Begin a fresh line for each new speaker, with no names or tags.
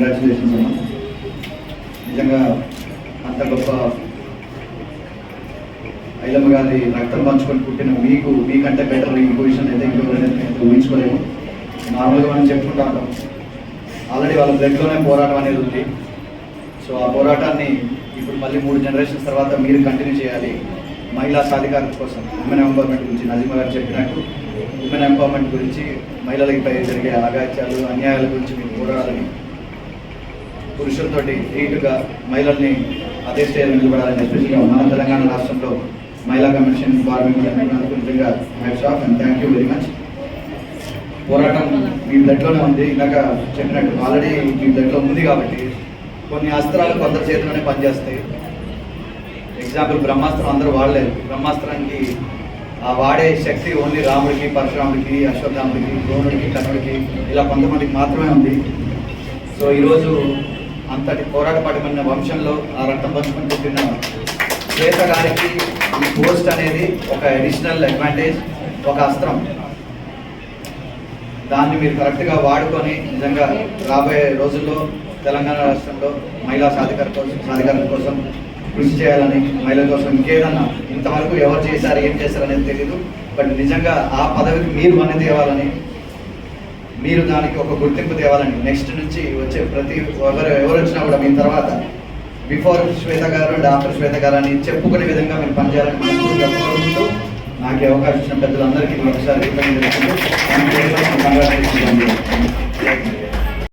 Congratulations అమ్మా నిజంగా అంత గొప్ప ఐలమ్మ గారి రక్తం పంచుకొని పుట్టిన మీకు మీకంటే బెటర్ ఈ పొజిషన్ అయితే ఇంకెవరైనా ఊహించుకోలేము. నార్మల్గా మనం చెప్పుకుంటా ఉంటాం. ఆల్రెడీ వాళ్ళ బ్లడ్లోనే పోరాటం అనేది ఉంది. సో ఆ పోరాటాన్ని ఇప్పుడు మళ్ళీ మూడు జనరేషన్స్ తర్వాత మీరు కంటిన్యూ చేయాలి. మహిళా సాధికారత కోసం ఉమెన్ ఎంపవర్మెంట్ గురించి నజీమా గారు చెప్పినట్టు ఉమెన్ ఎంపవర్మెంట్ గురించి మహిళలపై జరిగే ఆగాత్యాలు అన్యాయాల గురించి మీరు పోరాడాలని పురుషులతోటి ధీటుగా మహిళల్ని అదే స్థాయిలో నిలబడాలని ఎస్పెషల్గా మన తెలంగాణ రాష్ట్రంలో మహిళా కమిషన్ కార్మికులకు hats off and thank you very much పోరాటం మీ బ్లడ్లోనే ఉంది. ఇందాక చెప్పినట్టు ఆల్రెడీ మీ బ్లడ్లో ఉంది కాబట్టి కొన్ని అస్త్రాలు కొందరు చేతిలోనే పనిచేస్తాయి. ఎగ్జాంపుల్ బ్రహ్మాస్త్రం అందరూ వాడలేరు. బ్రహ్మాస్త్రానికి ఆ వాడే శక్తి ఓన్లీ రాముడికి పరశురాముడికి అశ్వత్థాముడికి ద్రోణుడికి కర్ణుడికి ఇలా కొంతమందికి మాత్రమే ఉంది. సో ఈరోజు అంతటి పోరాటపడమన్న వంశంలో ఆ రక్తం పంచుకొని పుట్టిన శ్వేత గారికి ఈ పోస్ట్ అనేది ఒక అడిషనల్ అడ్వాంటేజ్ ఒక అస్త్రం. దాన్ని మీరు కరెక్ట్గా వాడుకొని నిజంగా రాబోయే రోజుల్లో తెలంగాణ రాష్ట్రంలో మహిళా సాధికార కోసం సాధికారత కోసం కృషి చేయాలని మహిళల కోసం ఇంకేదన్నా ఇంతవరకు ఎవరు చేశారు ఏం చేశారు అనేది తెలియదు బట్ నిజంగా ఆ పదవికి మీరు మన ఇవ్వాలని మీరు దానికి ఒక గుర్తింపు తేవాలని నెక్స్ట్ నుంచి వచ్చే ప్రతి ఎవరు ఎవరు వచ్చినా కూడా మీ తర్వాత బిఫోర్ శ్వేత గారు అండ్ ఆఫ్టర్ శ్వేత గారు అని చెప్పుకునే విధంగా మీరు పనిచేయాలని మనస్ఫూర్తిగా కోరుకుంటూ నాకు అవకాశం ఇచ్చిన పెద్దలందరికీ మరొకసారి కృతజ్ఞతలు